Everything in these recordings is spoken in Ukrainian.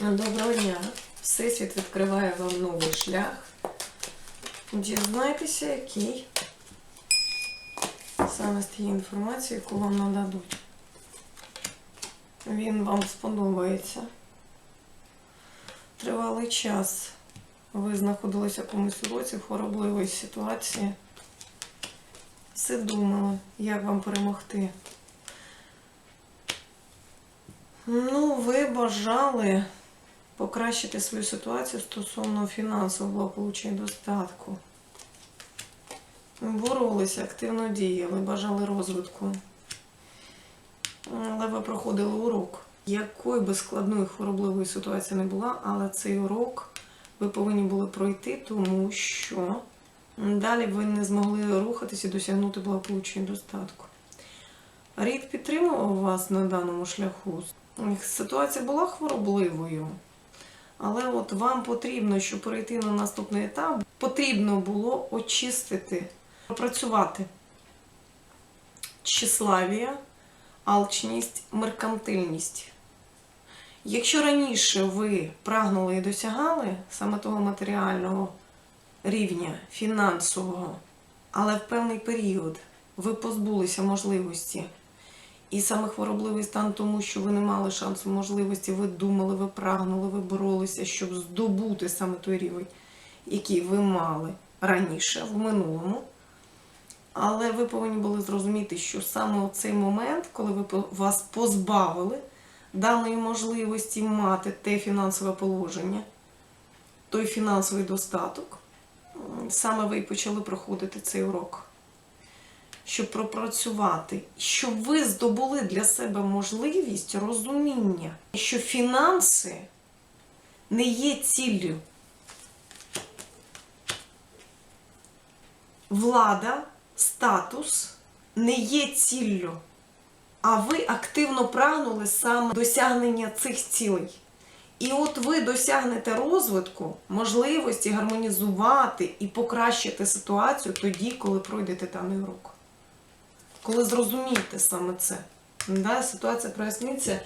Доброго дня. Всесвіт відкриває вам новий шлях. Дізнайтеся, який саме з тієї інформації, яку вам нададуть. Він вам сподобається. Тривалий час ви знаходилися в якомусь уроці в хоробливій ситуації. Все думали, як вам перемогти. Ну, ви бажали покращити свою ситуацію стосовно фінансового благополуччя і достатку. Боролися, активно діяли, бажали розвитку. Але ви проходили урок. Якою би складною хворобливою ситуація не була, але цей урок ви повинні були пройти, тому що далі ви не змогли рухатися і досягнути благополуччя достатку. Рід підтримував вас на даному шляху. Ситуація була хворобливою, але от вам потрібно, щоб перейти на наступний етап, потрібно було очистити, пропрацювати тщеславія, алчність, меркантильність. Якщо раніше ви прагнули і досягали саме того матеріального рівня, фінансового, але в певний період ви позбулися можливості і саме хворобливий стан, тому що ви не мали шансу, можливості, ви думали, ви прагнули, ви боролися, щоб здобути саме той рівень, який ви мали раніше, в минулому. Але ви повинні були зрозуміти, що саме цей момент, коли ви вас позбавили даної можливості мати те фінансове положення, той фінансовий достаток, саме ви почали проходити цей урок щоб пропрацювати, щоб ви здобули для себе можливість розуміння, що фінанси не є ціллю. Влада, статус не є ціллю, а ви активно прагнули саме досягнення цих цілей. І от ви досягнете розвитку, можливості гармонізувати і покращити ситуацію тоді, коли пройдете даний урок коли зрозумієте саме це, да, ситуація проясниться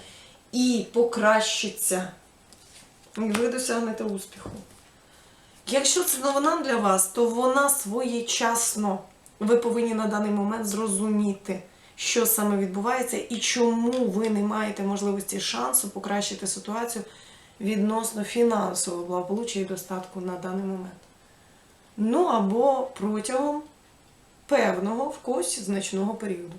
і покращиться. І ви досягнете успіху. Якщо це новина для вас, то вона своєчасно. Ви повинні на даний момент зрозуміти, що саме відбувається і чому ви не маєте можливості шансу покращити ситуацію відносно фінансового благополуччя і достатку на даний момент. Ну або протягом певного в когось значного періоду.